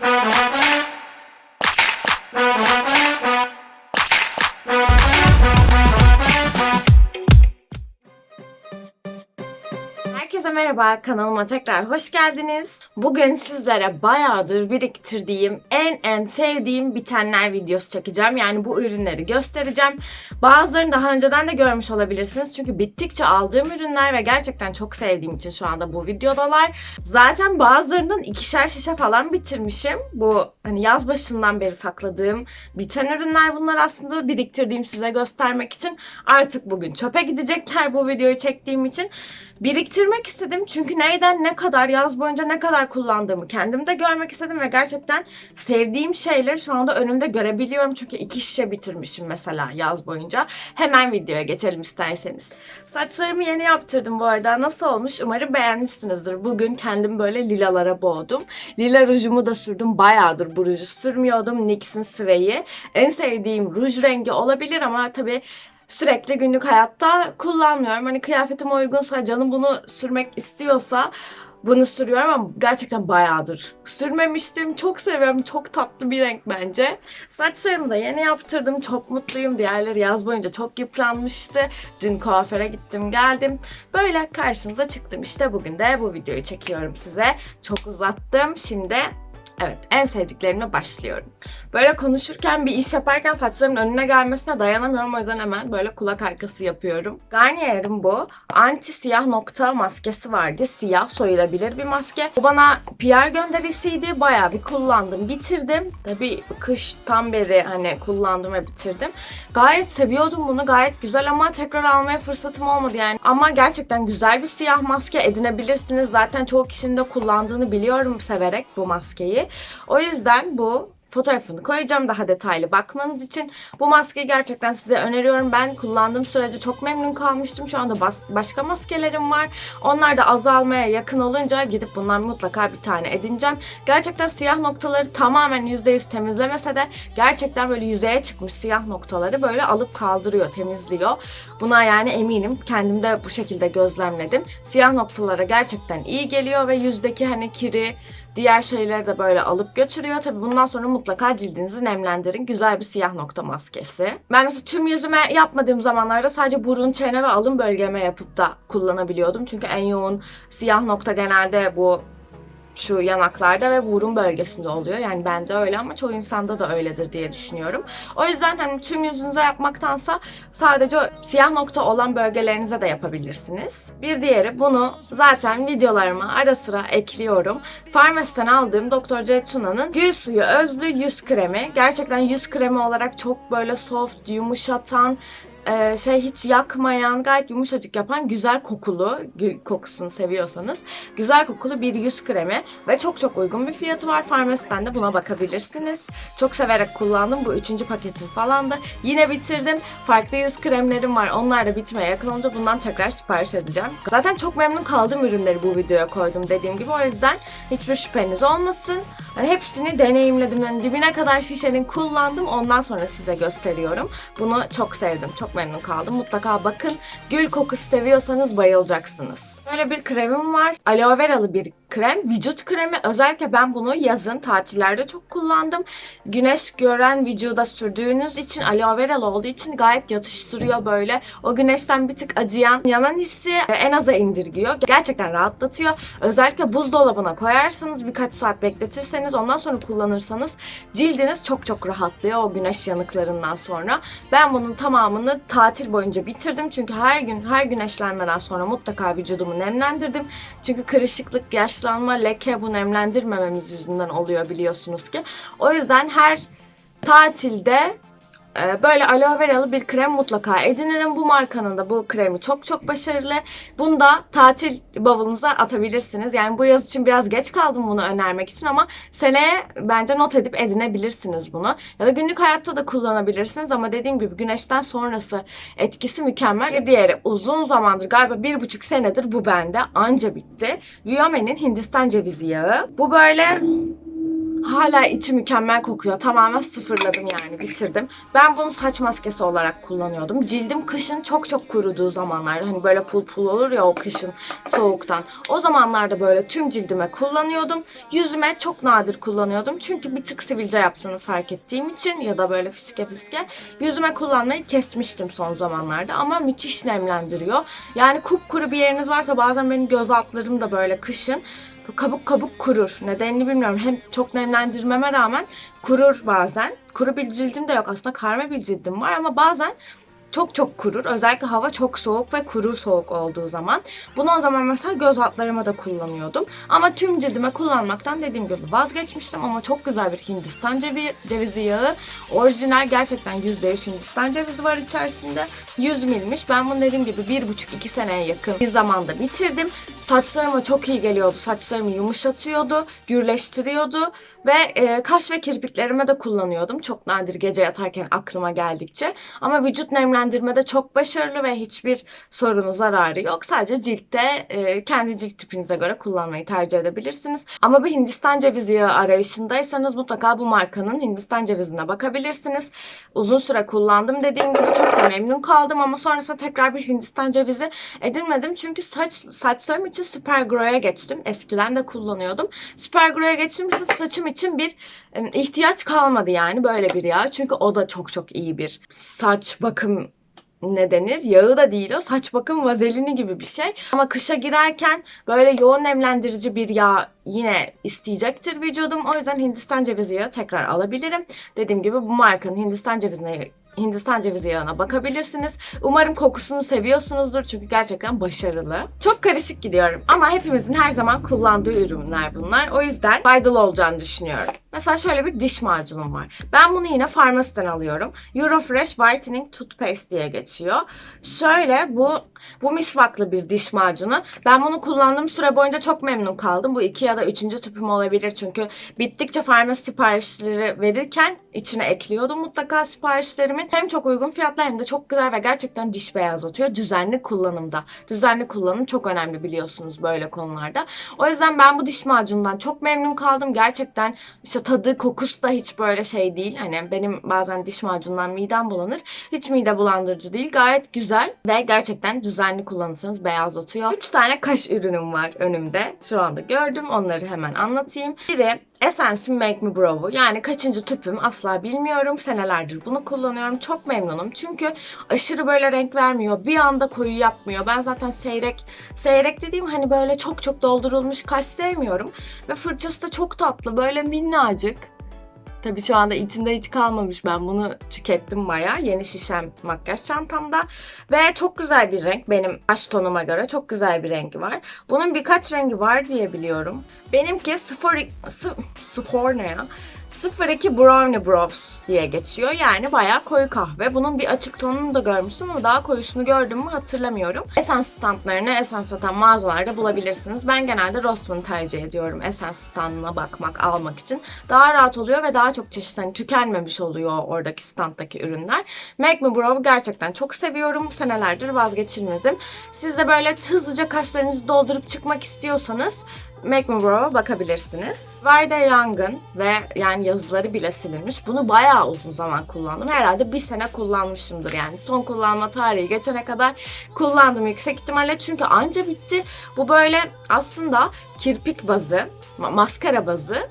Música merhaba, kanalıma tekrar hoş geldiniz. Bugün sizlere bayağıdır biriktirdiğim, en en sevdiğim bitenler videosu çekeceğim. Yani bu ürünleri göstereceğim. Bazılarını daha önceden de görmüş olabilirsiniz. Çünkü bittikçe aldığım ürünler ve gerçekten çok sevdiğim için şu anda bu videodalar. Zaten bazılarından ikişer şişe falan bitirmişim. Bu hani yaz başından beri sakladığım biten ürünler bunlar aslında biriktirdiğim size göstermek için. Artık bugün çöpe gidecekler bu videoyu çektiğim için. Biriktirmek istedim çünkü neyden ne kadar yaz boyunca ne kadar kullandığımı kendim de görmek istedim ve gerçekten sevdiğim şeyleri şu anda önümde görebiliyorum. Çünkü iki şişe bitirmişim mesela yaz boyunca. Hemen videoya geçelim isterseniz. Saçlarımı yeni yaptırdım bu arada. Nasıl olmuş? Umarım beğenmişsinizdir. Bugün kendim böyle lilalara boğdum. Lila rujumu da sürdüm. Bayağıdır bu ruju sürmüyordum. NYX'in Sway'i. En sevdiğim ruj rengi olabilir ama tabii sürekli günlük hayatta kullanmıyorum. Hani kıyafetime uygunsa, canım bunu sürmek istiyorsa bunu sürüyorum ama gerçekten bayağıdır sürmemiştim. Çok seviyorum. Çok tatlı bir renk bence. Saçlarımı da yeni yaptırdım. Çok mutluyum. Diğerleri yaz boyunca çok yıpranmıştı. Dün kuaföre gittim geldim. Böyle karşınıza çıktım. İşte bugün de bu videoyu çekiyorum size. Çok uzattım. Şimdi Evet, en sevdiklerimle başlıyorum. Böyle konuşurken bir iş yaparken saçlarımın önüne gelmesine dayanamıyorum. O yüzden hemen böyle kulak arkası yapıyorum. Garnier'in bu anti siyah nokta maskesi vardı. Siyah soyulabilir bir maske. Bu bana PR gönderisiydi. Bayağı bir kullandım, bitirdim. Tabii kıştan beri hani kullandım ve bitirdim. Gayet seviyordum bunu. Gayet güzel ama tekrar almaya fırsatım olmadı yani. Ama gerçekten güzel bir siyah maske edinebilirsiniz. Zaten çoğu kişinin de kullandığını biliyorum severek bu maskeyi. O yüzden bu fotoğrafını koyacağım daha detaylı bakmanız için. Bu maskeyi gerçekten size öneriyorum. Ben kullandığım sürece çok memnun kalmıştım. Şu anda başka maskelerim var. Onlar da azalmaya yakın olunca gidip bundan mutlaka bir tane edineceğim. Gerçekten siyah noktaları tamamen %100 temizlemese de gerçekten böyle yüzeye çıkmış siyah noktaları böyle alıp kaldırıyor, temizliyor. Buna yani eminim. Kendim de bu şekilde gözlemledim. Siyah noktalara gerçekten iyi geliyor ve yüzdeki hani kiri, Diğer şeyleri de böyle alıp götürüyor. Tabi bundan sonra mutlaka cildinizi nemlendirin. Güzel bir siyah nokta maskesi. Ben mesela tüm yüzüme yapmadığım zamanlarda sadece burun, çene ve alın bölgeme yapıp da kullanabiliyordum. Çünkü en yoğun siyah nokta genelde bu şu yanaklarda ve burun bölgesinde oluyor. Yani bende öyle ama çoğu insanda da öyledir diye düşünüyorum. O yüzden hani tüm yüzünüze yapmaktansa sadece siyah nokta olan bölgelerinize de yapabilirsiniz. Bir diğeri bunu zaten videolarıma ara sıra ekliyorum. Farmas'tan aldığım Dr. Ceytuna'nın gül suyu özlü yüz kremi. Gerçekten yüz kremi olarak çok böyle soft, yumuşatan, e, şey hiç yakmayan, gayet yumuşacık yapan güzel kokulu, kokusunu seviyorsanız güzel kokulu bir yüz kremi ve çok çok uygun bir fiyatı var. Farmasiden de buna bakabilirsiniz. Çok severek kullandım. Bu üçüncü paketim falan da. Yine bitirdim. Farklı yüz kremlerim var. Onlar da bitmeye yakın olunca bundan tekrar sipariş edeceğim. Zaten çok memnun kaldığım ürünleri bu videoya koydum dediğim gibi. O yüzden hiçbir şüpheniz olmasın. Hani hepsini deneyimledim. Yani dibine kadar şişenin kullandım. Ondan sonra size gösteriyorum. Bunu çok sevdim. Çok memnun kaldım. Mutlaka bakın. Gül kokusu seviyorsanız bayılacaksınız. Böyle bir kremim var. Aloe veralı bir krem. Vücut kremi. Özellikle ben bunu yazın tatillerde çok kullandım. Güneş gören vücuda sürdüğünüz için aloe veralı olduğu için gayet yatıştırıyor böyle. O güneşten bir tık acıyan yanan hissi en aza indirgiyor. Gerçekten rahatlatıyor. Özellikle buzdolabına koyarsanız birkaç saat bekletirseniz ondan sonra kullanırsanız cildiniz çok çok rahatlıyor o güneş yanıklarından sonra. Ben bunun tamamını tatil boyunca bitirdim. Çünkü her gün her güneşlenmeden sonra mutlaka vücudumu nemlendirdim. Çünkü kırışıklık, yaşlanma, leke bu nemlendirmememiz yüzünden oluyor biliyorsunuz ki. O yüzden her tatilde böyle aloe veralı bir krem mutlaka edinirim. Bu markanın da bu kremi çok çok başarılı. Bunu da tatil bavulunuza atabilirsiniz. Yani bu yaz için biraz geç kaldım bunu önermek için ama seneye bence not edip edinebilirsiniz bunu. Ya da günlük hayatta da kullanabilirsiniz ama dediğim gibi güneşten sonrası etkisi mükemmel. Bir diğeri uzun zamandır galiba bir buçuk senedir bu bende anca bitti. Viome'nin Hindistan cevizi yağı. Bu böyle Hala içi mükemmel kokuyor. Tamamen sıfırladım yani bitirdim. Ben bunu saç maskesi olarak kullanıyordum. Cildim kışın çok çok kuruduğu zamanlarda hani böyle pul pul olur ya o kışın soğuktan. O zamanlarda böyle tüm cildime kullanıyordum. Yüzüme çok nadir kullanıyordum. Çünkü bir tık sivilce yaptığını fark ettiğim için ya da böyle fiske fiske yüzüme kullanmayı kesmiştim son zamanlarda. Ama müthiş nemlendiriyor. Yani kupkuru bir yeriniz varsa bazen benim göz altlarım da böyle kışın kabuk kabuk kurur. Nedenini bilmiyorum. Hem çok nemlendirmeme rağmen kurur bazen. Kuru bir cildim de yok. Aslında karma bir cildim var ama bazen çok çok kurur. Özellikle hava çok soğuk ve kuru soğuk olduğu zaman. Bunu o zaman mesela göz altlarıma da kullanıyordum. Ama tüm cildime kullanmaktan dediğim gibi vazgeçmiştim ama çok güzel bir Hindistan cevi, cevizi yağı. Orijinal gerçekten %100 Hindistan cevizi var içerisinde. 100 milmiş. Ben bunu dediğim gibi 1,5-2 seneye yakın bir zamanda bitirdim. Saçlarıma çok iyi geliyordu. Saçlarımı yumuşatıyordu, gürleştiriyordu ve e, kaş ve kirpiklerime de kullanıyordum. Çok nadir gece yatarken aklıma geldikçe. Ama vücut nemlendirmede çok başarılı ve hiçbir sorunu, zararı yok. Sadece ciltte e, kendi cilt tipinize göre kullanmayı tercih edebilirsiniz. Ama bir Hindistan cevizi yağı arayışındaysanız mutlaka bu markanın Hindistan cevizine bakabilirsiniz. Uzun süre kullandım dediğim gibi çok da memnun kaldım ama sonrasında tekrar bir Hindistan cevizi edinmedim. Çünkü saç saçlarım için Supergrow'ya geçtim. Eskiden de kullanıyordum. Supergrow'ya geçtiğim için saçım için bir ihtiyaç kalmadı yani böyle bir yağ. Çünkü o da çok çok iyi bir saç bakım ne denir? Yağı da değil o. Saç bakım vazelini gibi bir şey. Ama kışa girerken böyle yoğun nemlendirici bir yağ yine isteyecektir vücudum. O yüzden Hindistan cevizi yağı tekrar alabilirim. Dediğim gibi bu markanın Hindistan cevizine Hindistan cevizi yağına bakabilirsiniz. Umarım kokusunu seviyorsunuzdur çünkü gerçekten başarılı. Çok karışık gidiyorum ama hepimizin her zaman kullandığı ürünler bunlar. O yüzden faydalı olacağını düşünüyorum. Mesela şöyle bir diş macunum var. Ben bunu yine farmasiden alıyorum. Eurofresh Whitening Toothpaste diye geçiyor. Şöyle bu bu misvaklı bir diş macunu. Ben bunu kullandığım süre boyunca çok memnun kaldım. Bu iki ya da üçüncü tüpüm olabilir çünkü bittikçe farmasi siparişleri verirken içine ekliyordum mutlaka siparişlerimin. Hem çok uygun fiyatlı hem de çok güzel ve gerçekten diş beyazlatıyor. Düzenli kullanımda. Düzenli kullanım çok önemli biliyorsunuz böyle konularda. O yüzden ben bu diş macunundan çok memnun kaldım. Gerçekten işte tadı, kokusu da hiç böyle şey değil. Hani benim bazen diş macunundan midem bulanır. Hiç mide bulandırıcı değil. Gayet güzel ve gerçekten düzenli kullanırsanız beyazlatıyor. 3 tane kaş ürünüm var önümde. Şu anda gördüm. Onları hemen anlatayım. Biri Essence'in Make Me Brow'u. Yani kaçıncı tüpüm asla bilmiyorum. Senelerdir bunu kullanıyorum. Çok memnunum. Çünkü aşırı böyle renk vermiyor. Bir anda koyu yapmıyor. Ben zaten seyrek, seyrek dediğim hani böyle çok çok doldurulmuş kaş sevmiyorum. Ve fırçası da çok tatlı. Böyle minnacık. Tabii şu anda içinde hiç kalmamış. Ben bunu tükettim bayağı. Yeni şişem makyaj çantamda. Ve çok güzel bir renk. Benim kaş tonuma göre çok güzel bir rengi var. Bunun birkaç rengi var diye biliyorum. Benimki 0... Spor ne ya? 02 Brownie Brows diye geçiyor. Yani bayağı koyu kahve. Bunun bir açık tonunu da görmüştüm ama daha koyusunu gördüm mü hatırlamıyorum. Essence standlarını Essence satan mağazalarda bulabilirsiniz. Ben genelde Rossmann tercih ediyorum Essence standına bakmak, almak için. Daha rahat oluyor ve daha çok çeşit hani tükenmemiş oluyor oradaki standdaki ürünler. Make Me Brow gerçekten çok seviyorum. Senelerdir vazgeçilmezim. Siz de böyle hızlıca kaşlarınızı doldurup çıkmak istiyorsanız Brow'a bakabilirsiniz. Vayda Young'ın ve yani yazıları bile silinmiş. Bunu bayağı uzun zaman kullandım. Herhalde bir sene kullanmışımdır yani. Son kullanma tarihi geçene kadar kullandım yüksek ihtimalle. Çünkü anca bitti. Bu böyle aslında kirpik bazı, maskara bazı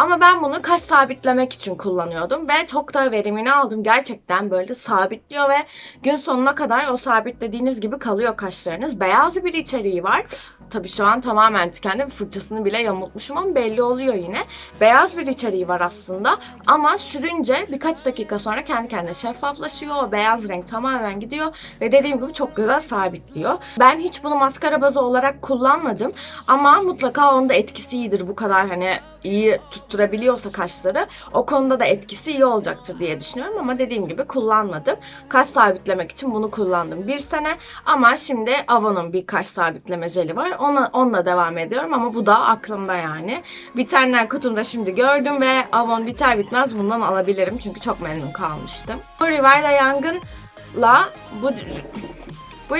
ama ben bunu kaş sabitlemek için kullanıyordum ve çok da verimini aldım. Gerçekten böyle sabitliyor ve gün sonuna kadar o sabitlediğiniz gibi kalıyor kaşlarınız. Beyaz bir içeriği var. Tabii şu an tamamen tükendi. Fırçasını bile yamultmuşum ama belli oluyor yine. Beyaz bir içeriği var aslında ama sürünce birkaç dakika sonra kendi kendine şeffaflaşıyor. O beyaz renk tamamen gidiyor ve dediğim gibi çok güzel sabitliyor. Ben hiç bunu maskara bazı olarak kullanmadım ama mutlaka onda etkisi iyidir. Bu kadar hani iyi tutturabiliyorsa kaşları o konuda da etkisi iyi olacaktır diye düşünüyorum ama dediğim gibi kullanmadım. Kaş sabitlemek için bunu kullandım bir sene ama şimdi Avon'un bir kaş sabitleme jeli var. Ona, onunla devam ediyorum ama bu da aklımda yani. Bitenler kutumda şimdi gördüm ve Avon biter bitmez bundan alabilirim çünkü çok memnun kalmıştım. Bu Rivera Young'ınla bu bu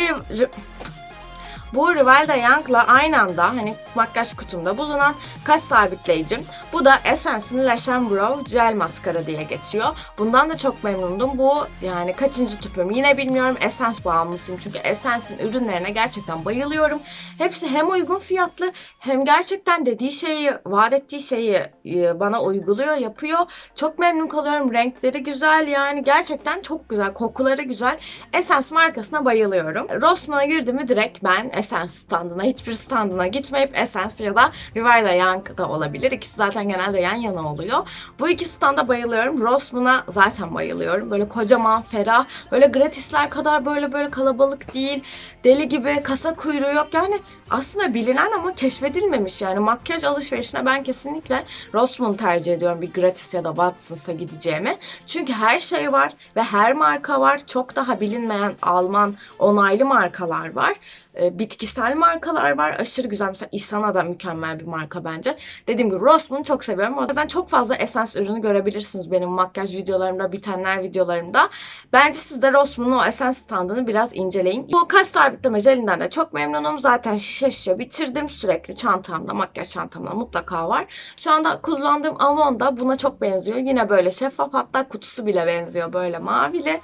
bu Rivalda Young'la aynı anda hani makyaj kutumda bulunan kaş sabitleyicim. Bu da Essence'in Lash Brow Gel Maskara diye geçiyor. Bundan da çok memnundum. Bu yani kaçıncı tüpüm yine bilmiyorum. Essence bağımlısıyım çünkü Essence'in ürünlerine gerçekten bayılıyorum. Hepsi hem uygun fiyatlı hem gerçekten dediği şeyi, vaat ettiği şeyi e, bana uyguluyor, yapıyor. Çok memnun kalıyorum. Renkleri güzel yani gerçekten çok güzel. Kokuları güzel. Essence markasına bayılıyorum. Rossmann'a girdim mi direkt ben Essence standına, hiçbir standına gitmeyip Essence ya da Rivera Young da olabilir. İkisi zaten genelde yan yana oluyor. Bu iki standa bayılıyorum. Rossmann'a zaten bayılıyorum. Böyle kocaman, ferah, böyle gratisler kadar böyle böyle kalabalık değil. Deli gibi kasa kuyruğu yok. Yani aslında bilinen ama keşfedilmemiş yani makyaj alışverişine ben kesinlikle Rossmann'ı tercih ediyorum bir gratis ya da Watsons'a gideceğime. Çünkü her şey var ve her marka var. Çok daha bilinmeyen Alman onaylı markalar var. E, bitkisel markalar var. Aşırı güzel. Mesela Isana da mükemmel bir marka bence. Dediğim gibi Rossmann'ı çok seviyorum. O yüzden çok fazla Essence ürünü görebilirsiniz benim makyaj videolarımda, bitenler videolarımda. Bence siz de Rossmann'ın o Essence standını biraz inceleyin. Bu kaş sabitleme jelinden de çok memnunum. Zaten şişe şişe bitirdim. Sürekli çantamda, makyaj çantamda mutlaka var. Şu anda kullandığım Avon da buna çok benziyor. Yine böyle şeffaf hatta kutusu bile benziyor böyle mavili.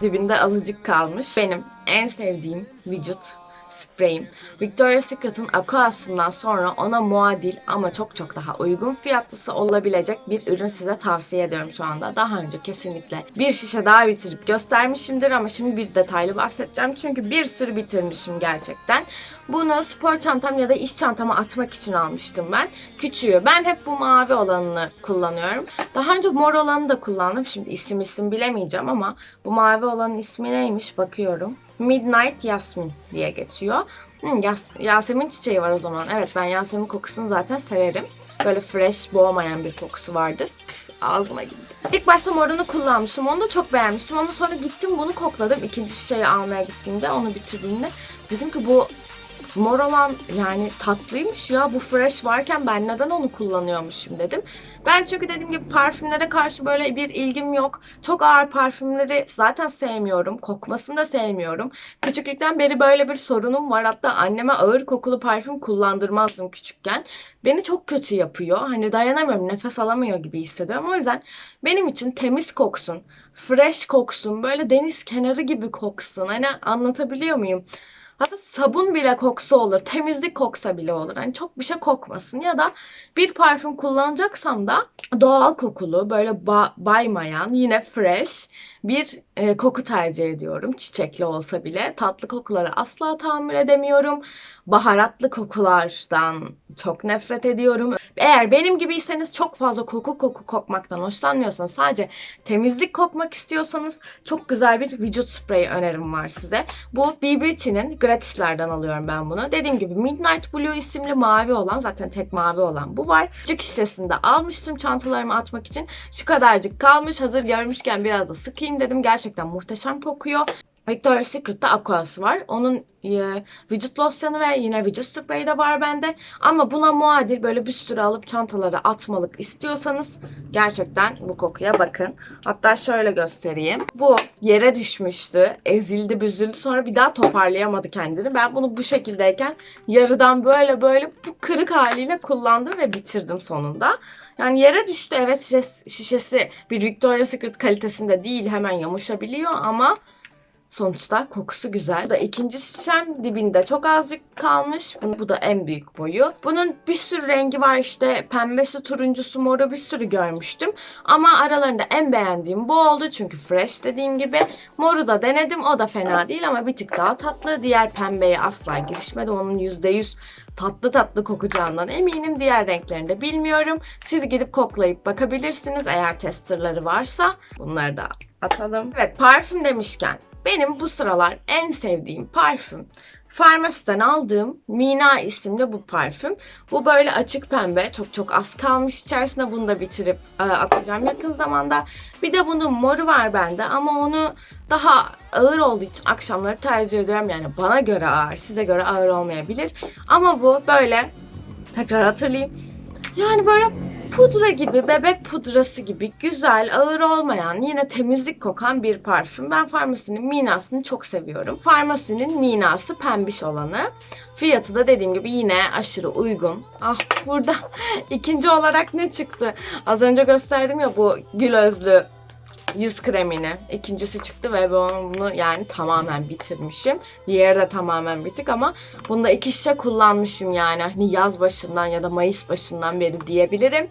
Dibinde azıcık kalmış. Benim en sevdiğim vücut spreyim. Victoria's Secret'ın Aquas'ından sonra ona muadil ama çok çok daha uygun fiyatlısı olabilecek bir ürün size tavsiye ediyorum şu anda. Daha önce kesinlikle bir şişe daha bitirip göstermişimdir ama şimdi bir detaylı bahsedeceğim. Çünkü bir sürü bitirmişim gerçekten. Bunu spor çantam ya da iş çantama atmak için almıştım ben. Küçüğü. Ben hep bu mavi olanını kullanıyorum. Daha önce mor olanı da kullandım. Şimdi isim isim bilemeyeceğim ama bu mavi olanın ismi neymiş bakıyorum. Midnight Yasmin diye geçiyor. Hmm, Yas Yasemin çiçeği var o zaman. Evet ben Yasemin kokusunu zaten severim. Böyle fresh, boğmayan bir kokusu vardır. Ağzıma gitti. İlk başta morunu kullanmıştım. Onu da çok beğenmiştim ama sonra gittim bunu kokladım. İkinci şişeyi almaya gittiğimde, onu bitirdiğimde. Dedim ki bu mor olan yani tatlıymış ya bu fresh varken ben neden onu kullanıyormuşum dedim. Ben çünkü dediğim gibi parfümlere karşı böyle bir ilgim yok. Çok ağır parfümleri zaten sevmiyorum. Kokmasını da sevmiyorum. Küçüklükten beri böyle bir sorunum var. Hatta anneme ağır kokulu parfüm kullandırmazdım küçükken. Beni çok kötü yapıyor. Hani dayanamıyorum. Nefes alamıyor gibi hissediyorum. O yüzden benim için temiz koksun. Fresh koksun. Böyle deniz kenarı gibi koksun. Hani anlatabiliyor muyum? Hatta sabun bile koksa olur. Temizlik koksa bile olur. Hani çok bir şey kokmasın. Ya da bir parfüm kullanacaksam da doğal kokulu, böyle ba- baymayan, yine fresh bir e, koku tercih ediyorum. Çiçekli olsa bile. Tatlı kokuları asla tahammül edemiyorum. Baharatlı kokulardan çok nefret ediyorum. Eğer benim gibiyseniz çok fazla koku koku kokmaktan hoşlanmıyorsanız sadece temizlik kokmak istiyorsanız çok güzel bir vücut spreyi önerim var size. Bu B Beauty'nin gratislerden alıyorum ben bunu. Dediğim gibi Midnight Blue isimli mavi olan zaten tek mavi olan bu var. Küçük şişesinde almıştım çantalarımı atmak için. Şu kadarcık kalmış. Hazır görmüşken biraz da sıkayım dedim. Gerçekten muhteşem kokuyor. Victoria's Secret'ta Aquas var. Onun e, vücut losyonu ve yine vücut spreyi de var bende. Ama buna muadil böyle bir sürü alıp çantalara atmalık istiyorsanız gerçekten bu kokuya bakın. Hatta şöyle göstereyim. Bu yere düşmüştü. Ezildi, büzüldü. Sonra bir daha toparlayamadı kendini. Ben bunu bu şekildeyken yarıdan böyle böyle bu kırık haliyle kullandım ve bitirdim sonunda. Yani yere düştü evet şişesi, bir Victoria's Secret kalitesinde değil hemen yamuşabiliyor ama Sonuçta kokusu güzel. Bu da ikinci şişem dibinde çok azıcık kalmış. Bu, bu da en büyük boyu. Bunun bir sürü rengi var işte pembesi, turuncusu, moru bir sürü görmüştüm. Ama aralarında en beğendiğim bu oldu. Çünkü fresh dediğim gibi. Moru da denedim. O da fena değil ama bir tık daha tatlı. Diğer pembeye asla girişmedim. Onun %100 tatlı tatlı kokacağından eminim. Diğer renklerini de bilmiyorum. Siz gidip koklayıp bakabilirsiniz eğer testerları varsa. Bunları da atalım. Evet parfüm demişken benim bu sıralar en sevdiğim parfüm Farmasiden aldığım Mina isimli bu parfüm. Bu böyle açık pembe. Çok çok az kalmış içerisinde. Bunu da bitirip e, atacağım yakın zamanda. Bir de bunun moru var bende ama onu daha ağır olduğu için akşamları tercih ediyorum. Yani bana göre ağır, size göre ağır olmayabilir. Ama bu böyle tekrar hatırlayayım. Yani böyle Pudra gibi, bebek pudrası gibi güzel, ağır olmayan, yine temizlik kokan bir parfüm. Ben Farmasi'nin Mina'sını çok seviyorum. Farmasi'nin Mina'sı pembiş olanı. Fiyatı da dediğim gibi yine aşırı uygun. Ah burada ikinci olarak ne çıktı? Az önce gösterdim ya bu gül özlü yüz kremini. İkincisi çıktı ve bunu yani tamamen bitirmişim. Diğeri de tamamen bitik ama bunda iki şişe kullanmışım yani. Hani yaz başından ya da Mayıs başından beri diyebilirim.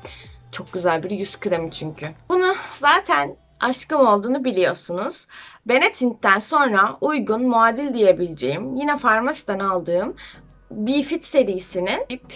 Çok güzel bir yüz kremi çünkü. Bunu zaten aşkım olduğunu biliyorsunuz. Benetint'ten sonra uygun muadil diyebileceğim yine farmasiden aldığım Bifit serisinin lip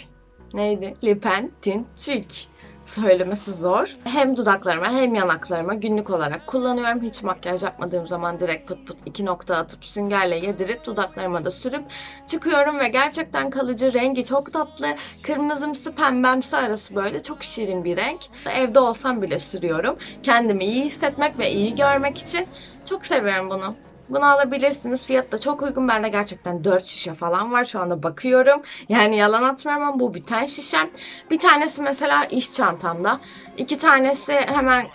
neydi? Lipen Tint Cheek söylemesi zor. Hem dudaklarıma hem yanaklarıma günlük olarak kullanıyorum. Hiç makyaj yapmadığım zaman direkt pıt pıt iki nokta atıp süngerle yedirip dudaklarıma da sürüp çıkıyorum ve gerçekten kalıcı rengi çok tatlı. Kırmızımsı pembemsi arası böyle çok şirin bir renk. Evde olsam bile sürüyorum. Kendimi iyi hissetmek ve iyi görmek için çok seviyorum bunu. Bunu alabilirsiniz. Fiyat da çok uygun. Bende gerçekten 4 şişe falan var. Şu anda bakıyorum. Yani yalan atmıyorum ama bu biten şişem. Bir tanesi mesela iş çantamda. İki tanesi hemen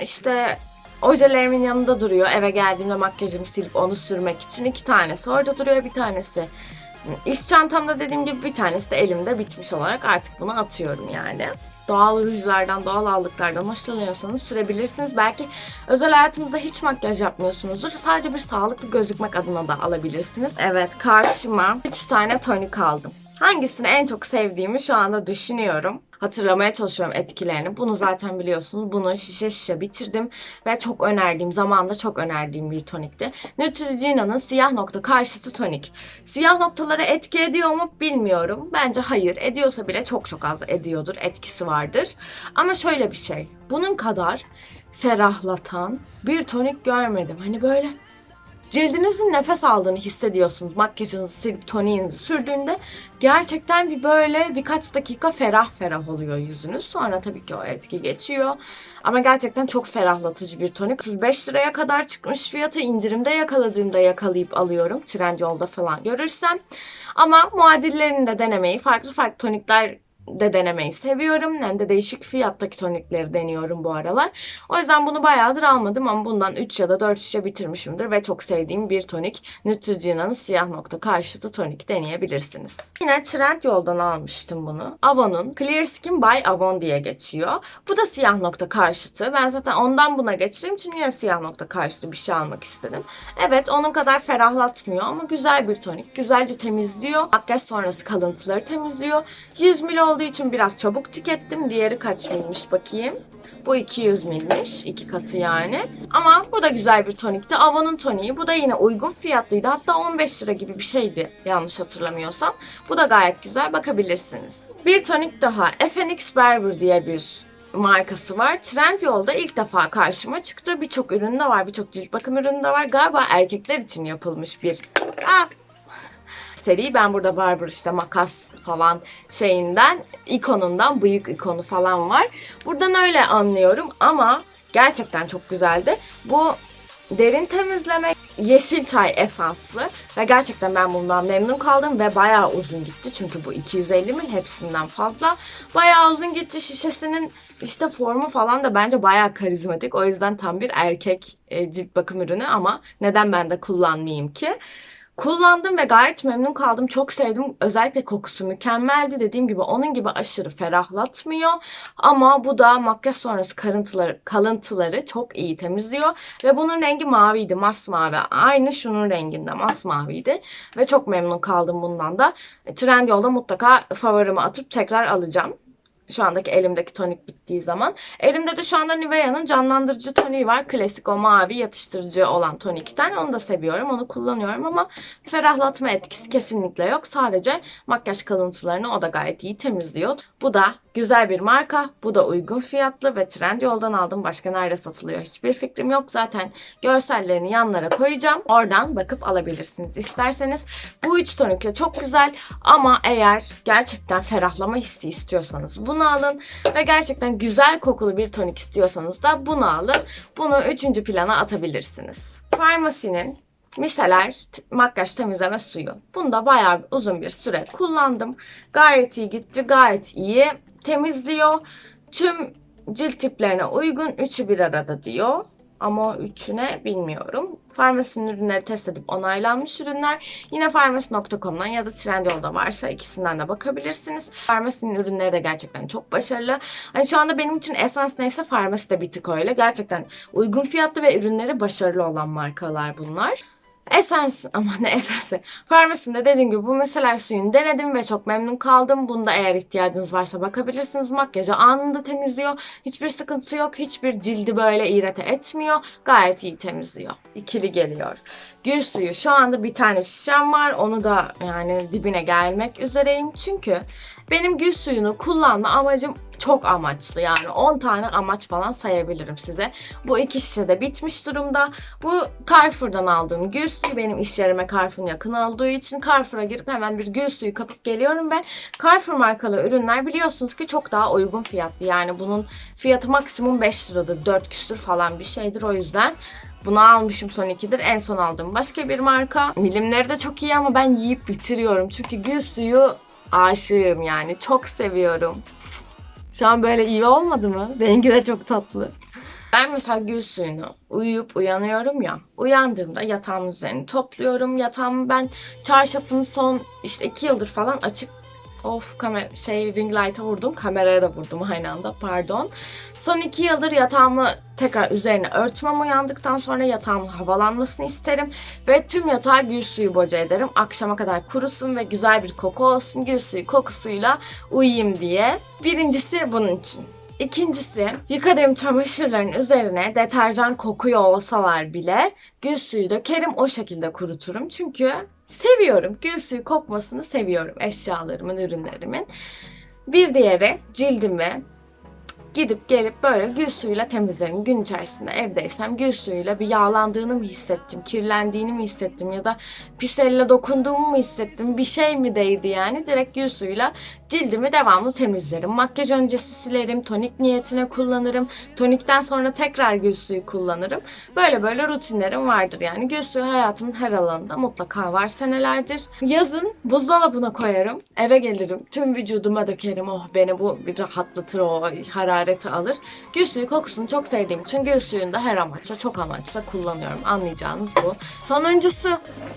işte ojelerimin yanında duruyor. Eve geldiğimde makyajımı silip onu sürmek için. iki tanesi orada duruyor. Bir tanesi iş çantamda dediğim gibi bir tanesi de elimde bitmiş olarak artık bunu atıyorum yani doğal rujlardan, doğal allıklardan hoşlanıyorsanız sürebilirsiniz. Belki özel hayatınızda hiç makyaj yapmıyorsunuzdur. Sadece bir sağlıklı gözükmek adına da alabilirsiniz. Evet karşıma 3 tane tonik aldım. Hangisini en çok sevdiğimi şu anda düşünüyorum. Hatırlamaya çalışıyorum etkilerini. Bunu zaten biliyorsunuz. Bunu şişe şişe bitirdim. Ve çok önerdiğim, zamanda çok önerdiğim bir tonikti. Neutrogena'nın siyah nokta karşıtı tonik. Siyah noktalara etki ediyor mu bilmiyorum. Bence hayır. Ediyorsa bile çok çok az ediyordur. Etkisi vardır. Ama şöyle bir şey. Bunun kadar ferahlatan bir tonik görmedim. Hani böyle cildinizin nefes aldığını hissediyorsunuz. Makyajınızı silip toniğinizi sürdüğünde gerçekten bir böyle birkaç dakika ferah ferah oluyor yüzünüz. Sonra tabii ki o etki geçiyor. Ama gerçekten çok ferahlatıcı bir tonik. 35 liraya kadar çıkmış fiyatı indirimde yakaladığımda yakalayıp alıyorum. Trendyol'da falan görürsem. Ama muadillerini de denemeyi, farklı farklı tonikler de denemeyi seviyorum. Hem de değişik fiyattaki tonikleri deniyorum bu aralar. O yüzden bunu bayağıdır almadım ama bundan 3 ya da 4 şişe bitirmişimdir ve çok sevdiğim bir tonik. Neutrogena'nın siyah nokta karşıtı tonik deneyebilirsiniz. Yine Trendyol'dan almıştım bunu. Avon'un Clear Skin by Avon diye geçiyor. Bu da siyah nokta karşıtı. Ben zaten ondan buna geçtiğim için yine siyah nokta karşıtı bir şey almak istedim. Evet onun kadar ferahlatmıyor ama güzel bir tonik. Güzelce temizliyor. Makyaj sonrası kalıntıları temizliyor. 100 ml olduğu için biraz çabuk tükettim. Diğeri kaç milmiş bakayım. Bu 200 milmiş. iki katı yani. Ama bu da güzel bir tonikti. Avon'un toniği. Bu da yine uygun fiyatlıydı. Hatta 15 lira gibi bir şeydi. Yanlış hatırlamıyorsam. Bu da gayet güzel. Bakabilirsiniz. Bir tonik daha. FNX Barber diye bir markası var. Trendyol'da ilk defa karşıma çıktı. Birçok üründe var. Birçok cilt bakım ürününde var. Galiba erkekler için yapılmış bir... Aa, seri. Ben burada Barber işte makas falan şeyinden, ikonundan, bıyık ikonu falan var. Buradan öyle anlıyorum ama gerçekten çok güzeldi. Bu derin temizleme yeşil çay esanslı ve gerçekten ben bundan memnun kaldım ve bayağı uzun gitti. Çünkü bu 250 mil hepsinden fazla. Bayağı uzun gitti şişesinin işte formu falan da bence bayağı karizmatik. O yüzden tam bir erkek e, cilt bakım ürünü ama neden ben de kullanmayayım ki? Kullandım ve gayet memnun kaldım. Çok sevdim. Özellikle kokusu mükemmeldi. Dediğim gibi onun gibi aşırı ferahlatmıyor. Ama bu da makyaj sonrası karıntıları, kalıntıları çok iyi temizliyor. Ve bunun rengi maviydi. Masmavi. Aynı şunun renginde masmaviydi. Ve çok memnun kaldım bundan da. Trendyol'da mutlaka favorimi atıp tekrar alacağım. Şu andaki elimdeki tonik bittiği zaman. Elimde de şu anda Nivea'nın canlandırıcı toniği var. Klasik o mavi yatıştırıcı olan tonikten. Onu da seviyorum. Onu kullanıyorum ama ferahlatma etkisi kesinlikle yok. Sadece makyaj kalıntılarını o da gayet iyi temizliyor. Bu da güzel bir marka. Bu da uygun fiyatlı ve Trendyol'dan aldım. Başka nerede satılıyor hiçbir fikrim yok. Zaten görsellerini yanlara koyacağım. Oradan bakıp alabilirsiniz isterseniz. Bu üç tonik de çok güzel ama eğer gerçekten ferahlama hissi istiyorsanız bunu alın ve gerçekten güzel kokulu bir tonik istiyorsanız da bunu alın. Bunu üçüncü plana atabilirsiniz. Farmasinin Miseler makyaj temizleme suyu. Bunu da bayağı uzun bir süre kullandım. Gayet iyi gitti. Gayet iyi temizliyor. Tüm cilt tiplerine uygun üçü bir arada diyor. Ama üçüne bilmiyorum. Farmasinin ürünleri test edip onaylanmış ürünler. Yine farmasi.com'dan ya da Trendyol'da varsa ikisinden de bakabilirsiniz. Farmasinin ürünleri de gerçekten çok başarılı. Hani şu anda benim için Essence neyse Farmasi de bir tık öyle. Gerçekten uygun fiyatlı ve ürünleri başarılı olan markalar bunlar. Essence ama ne Essence? Farmasinde dediğim gibi bu miseler suyunu denedim ve çok memnun kaldım. Bunda eğer ihtiyacınız varsa bakabilirsiniz. Makyajı anında temizliyor. Hiçbir sıkıntı yok. Hiçbir cildi böyle iğrete etmiyor. Gayet iyi temizliyor. İkili geliyor. Gül suyu şu anda bir tane şişem var. Onu da yani dibine gelmek üzereyim. Çünkü benim gül suyunu kullanma amacım çok amaçlı. Yani 10 tane amaç falan sayabilirim size. Bu iki şişe de bitmiş durumda. Bu Carrefour'dan aldığım gül suyu benim iş yerime Carrefour'un yakın olduğu için Carrefour'a girip hemen bir gül suyu kapıp geliyorum ve Carrefour markalı ürünler biliyorsunuz ki çok daha uygun fiyatlı. Yani bunun fiyatı maksimum 5 liradır. 4 küsür falan bir şeydir o yüzden. Bunu almışım son ikidir. En son aldığım başka bir marka. Milimleri de çok iyi ama ben yiyip bitiriyorum. Çünkü gül suyu aşığım yani. Çok seviyorum. Şu an böyle iyi olmadı mı? Rengi de çok tatlı. Ben mesela gül suyunu uyuyup uyanıyorum ya. Uyandığımda yatağımın üzerini topluyorum. Yatağımı ben çarşafını son işte iki yıldır falan açık Of kamera şey ring light'a vurdum. Kameraya da vurdum aynı anda pardon. Son iki yıldır yatağımı tekrar üzerine örtmem uyandıktan sonra yatağımın havalanmasını isterim. Ve tüm yatağa gül suyu boca ederim. Akşama kadar kurusun ve güzel bir koku olsun. Gül suyu kokusuyla uyuyayım diye. Birincisi bunun için. İkincisi yıkadığım çamaşırların üzerine deterjan kokuyor olsalar bile gül suyu dökerim o şekilde kuruturum. Çünkü seviyorum. Gül suyu kokmasını seviyorum eşyalarımın, ürünlerimin. Bir diğeri cildimi gidip gelip böyle gül suyuyla temizlerim. Gün içerisinde evdeysem gül suyuyla bir yağlandığını mı hissettim, kirlendiğini mi hissettim ya da pis elle dokunduğumu mu hissettim, bir şey mi değdi yani. Direkt gül suyuyla cildimi devamlı temizlerim. Makyaj öncesi silerim, tonik niyetine kullanırım. Tonikten sonra tekrar gül suyu kullanırım. Böyle böyle rutinlerim vardır yani. Gül suyu hayatımın her alanında mutlaka var senelerdir. Yazın buzdolabına koyarım, eve gelirim, tüm vücuduma dökerim. Oh beni bu bir rahatlatır o harareti alır. Gül suyu kokusunu çok sevdiğim için gül suyunu da her amaçla çok amaçla kullanıyorum. Anlayacağınız bu. Sonuncusu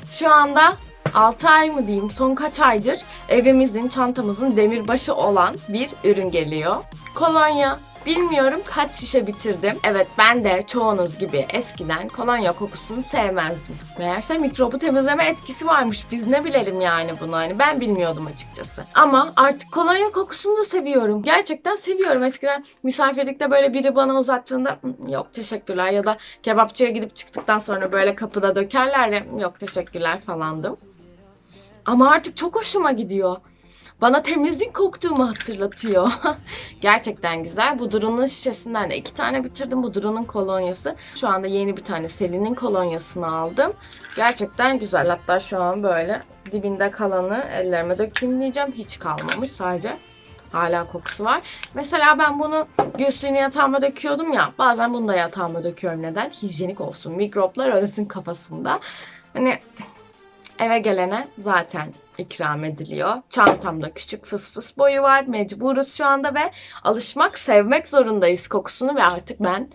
şu anda 6 ay mı diyeyim son kaç aydır evimizin çantamızın demirbaşı olan bir ürün geliyor. Kolonya. Bilmiyorum kaç şişe bitirdim. Evet ben de çoğunuz gibi eskiden kolonya kokusunu sevmezdim. Meğerse mikrobu temizleme etkisi varmış. Biz ne bilelim yani bunu hani ben bilmiyordum açıkçası. Ama artık kolonya kokusunu da seviyorum. Gerçekten seviyorum. Eskiden misafirlikte böyle biri bana uzattığında "Hı, yok teşekkürler ya da kebapçıya gidip çıktıktan sonra böyle kapıda dökerler ya yok teşekkürler falandım. Ama artık çok hoşuma gidiyor. Bana temizlik koktuğumu hatırlatıyor. Gerçekten güzel. Bu Duru'nun şişesinden de iki tane bitirdim. Bu Duru'nun kolonyası. Şu anda yeni bir tane Selin'in kolonyasını aldım. Gerçekten güzel. Hatta şu an böyle dibinde kalanı ellerime dökeyim diyeceğim. Hiç kalmamış sadece. Hala kokusu var. Mesela ben bunu göğsünü yatağıma döküyordum ya. Bazen bunu da yatağıma döküyorum. Neden? Hijyenik olsun. Mikroplar ölsün kafasında. Hani eve gelene zaten ikram ediliyor. Çantamda küçük fıs fıs boyu var. Mecburuz şu anda ve alışmak, sevmek zorundayız kokusunu ve artık ben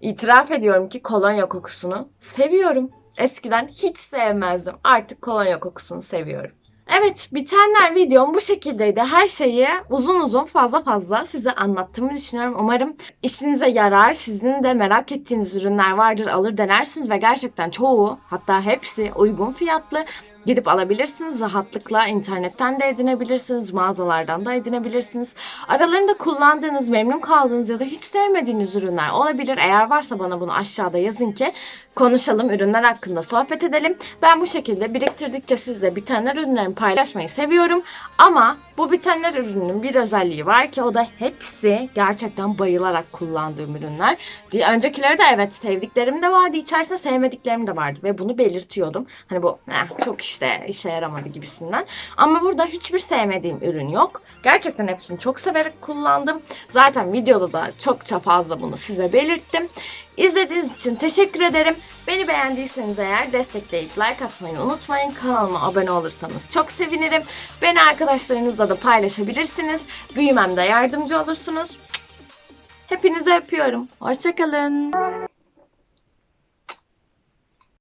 itiraf ediyorum ki kolonya kokusunu seviyorum. Eskiden hiç sevmezdim. Artık kolonya kokusunu seviyorum. Evet bitenler videom bu şekildeydi. Her şeyi uzun uzun fazla fazla size anlattığımı düşünüyorum. Umarım işinize yarar. Sizin de merak ettiğiniz ürünler vardır alır denersiniz ve gerçekten çoğu hatta hepsi uygun fiyatlı. Gidip alabilirsiniz rahatlıkla internetten de edinebilirsiniz mağazalardan da edinebilirsiniz. Aralarında kullandığınız memnun kaldığınız ya da hiç sevmediğiniz ürünler olabilir. Eğer varsa bana bunu aşağıda yazın ki konuşalım ürünler hakkında sohbet edelim. Ben bu şekilde biriktirdikçe sizle bitenler ürünlerimi paylaşmayı seviyorum. Ama bu bitenler ürününün bir özelliği var ki o da hepsi gerçekten bayılarak kullandığım ürünler. Öncekileri de evet sevdiklerim de vardı içerisinde sevmediklerim de vardı ve bunu belirtiyordum. Hani bu "Eh, çok işte işe yaramadı gibisinden. Ama burada hiçbir sevmediğim ürün yok. Gerçekten hepsini çok severek kullandım. Zaten videoda da çokça fazla bunu size belirttim. İzlediğiniz için teşekkür ederim. Beni beğendiyseniz eğer destekleyip like atmayı unutmayın. Kanalıma abone olursanız çok sevinirim. Beni arkadaşlarınızla da paylaşabilirsiniz. Büyümemde yardımcı olursunuz. Hepinizi öpüyorum. Hoşçakalın.